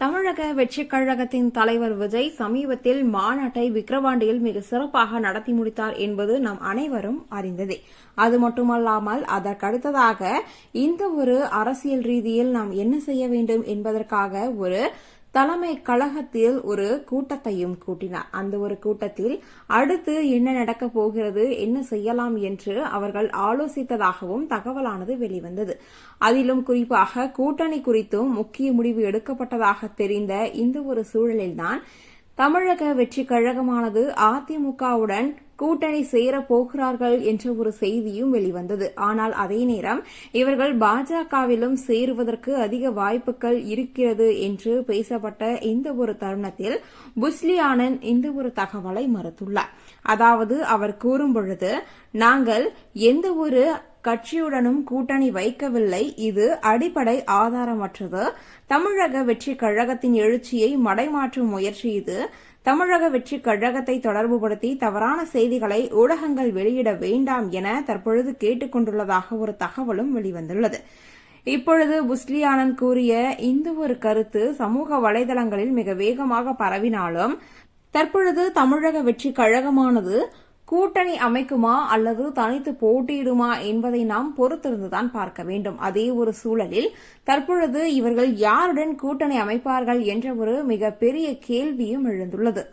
தமிழக வெற்றிக் கழகத்தின் தலைவர் விஜய் சமீபத்தில் மாநாட்டை விக்கிரவாண்டியில் மிக சிறப்பாக நடத்தி முடித்தார் என்பது நம் அனைவரும் அறிந்ததே. அது மட்டுமல்லாமல் அதற்கடுத்ததாக இந்த ஒரு அரசியல் ரீதியில் நாம் என்ன செய்ய வேண்டும் என்பதற்காக ஒரு தலைமை கழகத்தில் ஒரு கூட்டத்தையும் கூட்டினார். அந்த ஒரு கூட்டத்தில் அடுத்து என்ன நடக்கப் போகிறது என்ன செய்யலாம் என்று அவர்கள் ஆலோசித்ததாகவும் தகவலானது வெளிவந்தது. அதிலும் குறிப்பாக கூட்டணி குறித்தும் முக்கிய முடிவு எடுக்கப்பட்டதாக தெரிந்த இந்த ஒரு சூழலில்தான் தமிழக வெற்றி கழகமானது அதிமுகவுடன் கூட்டணி சேரப் போகிறார்கள் என்ற ஒரு செய்தியும் வெளிவந்தது. ஆனால் அதே நேரம் இவர்கள் பாஜகவிலும் சேருவதற்கு அதிக வாய்ப்புகள் இருக்கிறது என்று பேசப்பட்ட இந்த ஒரு தருணத்தில் புஸ்லி ஆனந்த் இந்த ஒரு தகவலை மறுத்துள்ளார். அதாவது அவர் கூறும் பொழுது நாங்கள் எந்த ஒரு கட்சியுடனும் கூட்டணி வைக்கவில்லை. இது அடிப்படை ஆதாரமற்றது. தமிழக வெற்றி கழகத்தின் எழுச்சியை மடைமாற்றும் முயற்சி இது. தமிழக வெற்றி கழகத்தை தொடர்புபடுத்தி தவறான செய்திகளை ஊடகங்கள் வெளியிட வேண்டாம் என தற்பொழுது கேட்டுக் கொண்டுள்ளதாக ஒரு தகவலும் வெளிவந்துள்ளது. இப்பொழுது புஸ்லி ஆனந்த் கூறிய இந்த ஒரு கருத்து சமூக வலைதளங்களில் மிக வேகமாக பரவினாலும் தற்பொழுது தமிழக வெற்றி கழகமானது கூட்டணி அமைக்குமா அல்லது தனித்து போட்டியிடுமா என்பதை நாம் பொறுத்திருந்துதான் பார்க்க வேண்டும். அதே ஒரு சூழலில் தற்பொழுது இவர்கள் யாருடன் கூட்டணி அமைப்பார்கள் என்ற ஒரு மிகப்பெரிய கேள்வியும் எழுந்துள்ளது.